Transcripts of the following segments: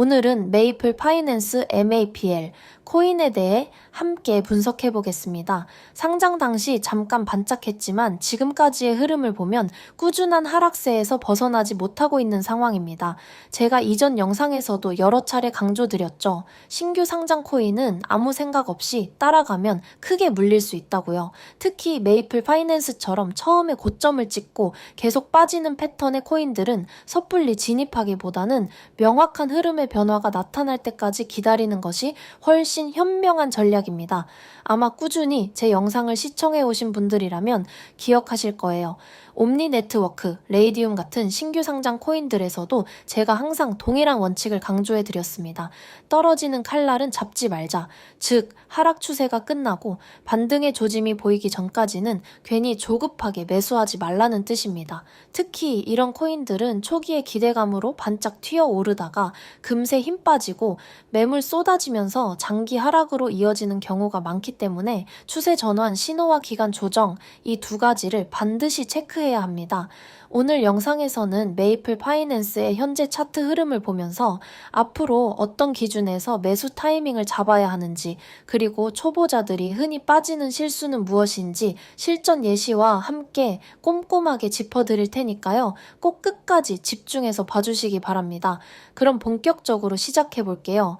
오늘은 메이플 파이낸스 MAPL 코인에 대해 함께 분석해 보겠습니다. 상장 당시 잠깐 반짝했지만 지금까지의 흐름을 보면 꾸준한 하락세에서 벗어나지 못하고 있는 상황입니다. 제가 이전 영상에서도 여러 차례 강조드렸죠. 신규 상장 코인은 아무 생각 없이 따라가면 크게 물릴 수 있다고요. 특히 메이플 파이낸스처럼 처음에 고점을 찍고 계속 빠지는 패턴의 코인들은 섣불리 진입하기보다는 명확한 흐름의 변화가 나타날 때까지 기다리는 것이 훨씬 현명한 전략입니다. 아마 꾸준히 제 영상을 시청해 오신 분들이라면 기억하실 거예요. 옴니 네트워크, 레이디움 같은 신규 상장 코인들에서도 제가 항상 동일한 원칙을 강조해 드렸습니다. 떨어지는 칼날은 잡지 말자. 즉, 하락 추세가 끝나고 반등의 조짐이 보이기 전까지는 괜히 조급하게 매수하지 말라는 뜻입니다. 특히 이런 코인들은 초기의 기대감으로 반짝 튀어 오르다가 금세 힘 빠지고 매물 쏟아지면서 장기 하락으로 이어지는 경우가 많기 때문에 추세 전환, 신호와 기간 조정 이 두 가지를 반드시 체크해야 합니다. 오늘 영상에서는 메이플 파이낸스의 현재 차트 흐름을 보면서 앞으로 어떤 기준에서 매수 타이밍을 잡아야 하는지 그리고 초보자들이 흔히 빠지는 실수는 무엇인지 실전 예시와 함께 꼼꼼하게 짚어드릴 테니까요. 꼭 끝까지 집중해서 봐주시기 바랍니다. 그럼 본격 적으로 시작해 볼게요.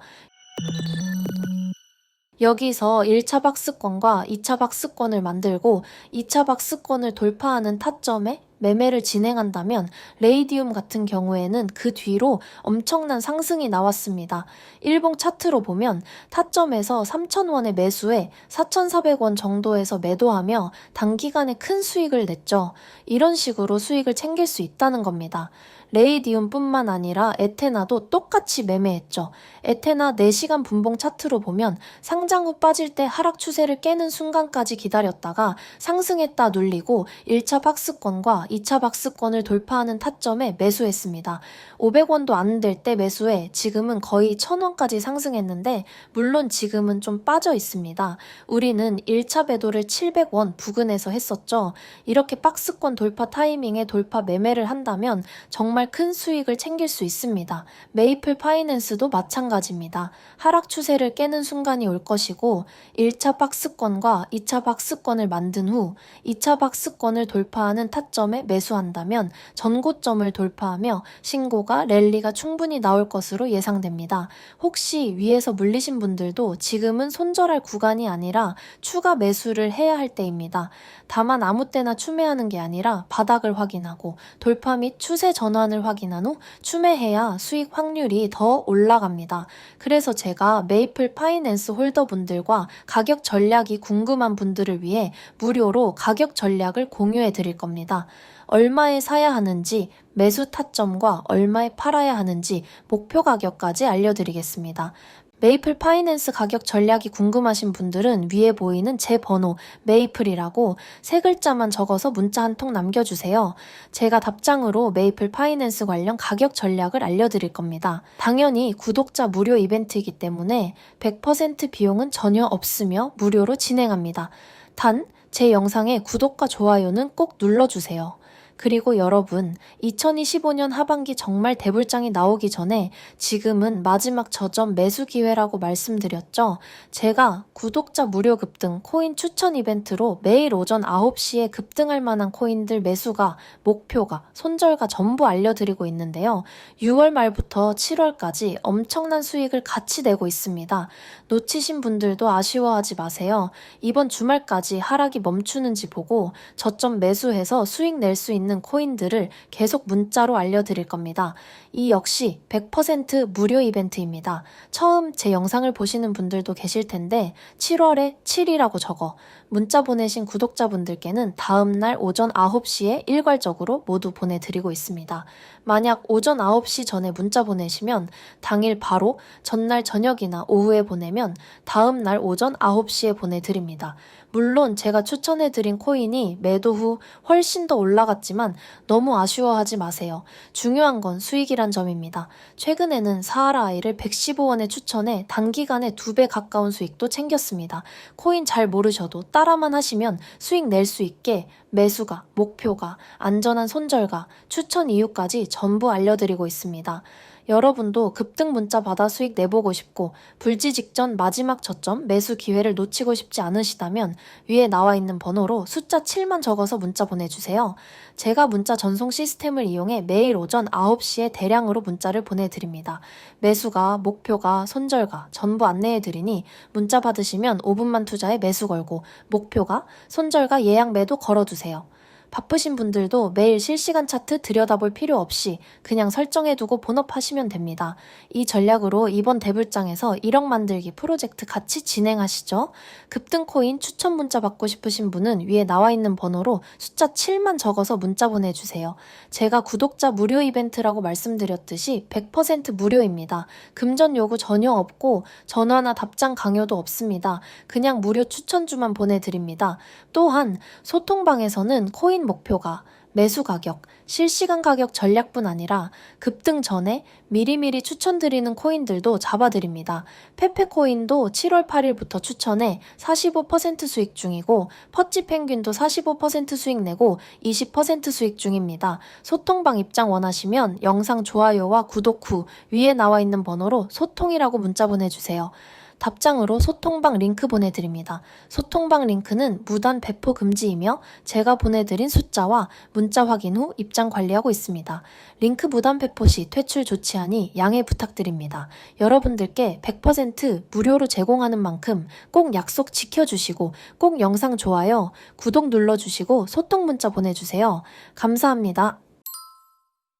여기서 1차 박스권과 2차 박스권을 만들고 2차 박스권을 돌파하는 타점에 매매를 진행한다면 레이디움 같은 경우에는 그 뒤로 엄청난 상승이 나왔습니다. 일봉 차트로 보면 타점에서 3,000원의 매수에 4,400원 정도에서 매도하며 단기간에 큰 수익을 냈죠. 이런 식으로 수익을 챙길 수 있다는 겁니다. 레이디움뿐만 아니라 에테나도 똑같이 매매했죠. 에테나 4시간 분봉 차트로 보면 상장 후 빠질 때 하락 추세를 깨는 순간까지 기다렸다가 상승했다 눌리고 1차 박스권과 2차 박스권을 돌파하는 타점에 매수했습니다. 500원도 안 될 때 매수해 지금은 거의 1000원까지 상승했는데 물론 지금은 좀 빠져 있습니다. 우리는 1차 배도를 700원 부근에서 했었죠. 이렇게 박스권 돌파 타이밍에 돌파 매매를 한다면 정말 큰 수익을 챙길 수 있습니다. 메이플 파이낸스도 마찬가지입니다. 하락 추세를 깨는 순간이 올 것이고 1차 박스권과 2차 박스권을 만든 후 2차 박스권을 돌파하는 타점에 매수한다면 전고점을 돌파하며 신고가 랠리가 충분히 나올 것으로 예상됩니다. 혹시 위에서 물리신 분들도 지금은 손절할 구간이 아니라 추가 매수를 해야 할 때입니다. 다만 아무 때나 추매하는 게 아니라 바닥을 확인하고 돌파 및 추세 전환 을 확인한 후 추매해야 수익 확률이 더 올라갑니다. 그래서 제가 메이플 파이낸스 홀더분들과 가격 전략이 궁금한 분들을 위해 무료로 가격 전략을 공유해 드릴 겁니다. 얼마에 사야 하는지, 매수 타점과 얼마에 팔아야 하는지 목표 가격까지 알려드리겠습니다. 메이플 파이낸스 가격 전략이 궁금하신 분들은 위에 보이는 제 번호 메이플이라고 세 글자만 적어서 문자 한 통 남겨주세요. 제가 답장으로 메이플 파이낸스 관련 가격 전략을 알려드릴 겁니다. 당연히 구독자 무료 이벤트이기 때문에 100% 비용은 전혀 없으며 무료로 진행합니다. 단, 제 영상에 구독과 좋아요는 꼭 눌러주세요. 그리고 여러분, 2025년 하반기 정말 대불장이 나오기 전에 지금은 마지막 저점 매수 기회라고 말씀드렸죠. 제가 구독자 무료 급등 코인 추천 이벤트로 매일 오전 9시에 급등할 만한 코인들 매수가, 목표가, 손절가 전부 알려드리고 있는데요. 6월 말부터 7월까지 엄청난 수익을 같이 내고 있습니다. 놓치신 분들도 아쉬워하지 마세요. 이번 주말까지 하락이 멈추는지 보고 저점 매수해서 수익 낼 수 있는 있는 코인들을 계속 문자로 알려드릴 겁니다. 이 역시 100% 무료 이벤트입니다. 처음 제 영상을 보시는 분들도 계실 텐데 7월에 7이라고 적어 문자 보내신 구독자분들께는 다음날 오전 9시에 일괄적으로 모두 보내드리고 있습니다. 만약 오전 9시 전에 문자 보내시면 당일 바로 전날 저녁이나 오후에 보내면 다음날 오전 9시에 보내드립니다. 물론 제가 추천해드린 코인이 매도 후 훨씬 더 올라갔지만 너무 아쉬워하지 마세요. 중요한 건 수익이란 점입니다. 최근에는 사하라 아이를 115원에 추천해 단기간에 두 배 가까운 수익도 챙겼습니다. 코인 잘 모르셔도 따라만 하시면 수익 낼 수 있게 매수가, 목표가, 안전한 손절가, 추천 이유까지 전부 알려드리고 있습니다. 여러분도 급등 문자 받아 수익 내보고 싶고 불지 직전 마지막 저점 매수 기회를 놓치고 싶지 않으시다면 위에 나와 있는 번호로 숫자 7만 적어서 문자 보내주세요. 제가 문자 전송 시스템을 이용해 매일 오전 9시에 대량으로 문자를 보내드립니다. 매수가, 목표가, 손절가 전부 안내해드리니 문자 받으시면 5분만 투자에 매수 걸고 목표가, 손절가 예약 매도 걸어두세요. 바쁘신 분들도 매일 실시간 차트 들여다볼 필요 없이 그냥 설정해두고 본업하시면 됩니다. 이 전략으로 이번 대불장에서 1억 만들기 프로젝트 같이 진행하시죠. 급등 코인 추천 문자 받고 싶으신 분은 위에 나와 있는 번호로 숫자 7만 적어서 문자 보내주세요. 제가 구독자 무료 이벤트라고 말씀드렸듯이 100% 무료입니다. 금전 요구 전혀 없고 전화나 답장 강요도 없습니다. 그냥 무료 추천주만 보내드립니다. 또한 소통방에서는 코인 목표가 매수 가격, 실시간 가격 전략뿐 아니라 급등 전에 미리미리 추천드리는 코인들도 잡아드립니다. 페페코인도 7월 8일부터 추천해 45% 수익 중이고 퍼치 펭귄도 45% 수익 내고 20% 수익 중입니다. 소통방 입장 원하시면 영상 좋아요와 구독 후 위에 나와 있는 번호로 소통이라고 문자 보내주세요. 답장으로 소통방 링크 보내드립니다. 소통방 링크는 무단 배포 금지이며 제가 보내드린 숫자와 문자 확인 후 입장 관리하고 있습니다. 링크 무단 배포 시 퇴출 조치하니 양해 부탁드립니다. 여러분들께 100% 무료로 제공하는 만큼 꼭 약속 지켜주시고 꼭 영상 좋아요, 구독 눌러주시고 소통 문자 보내주세요. 감사합니다.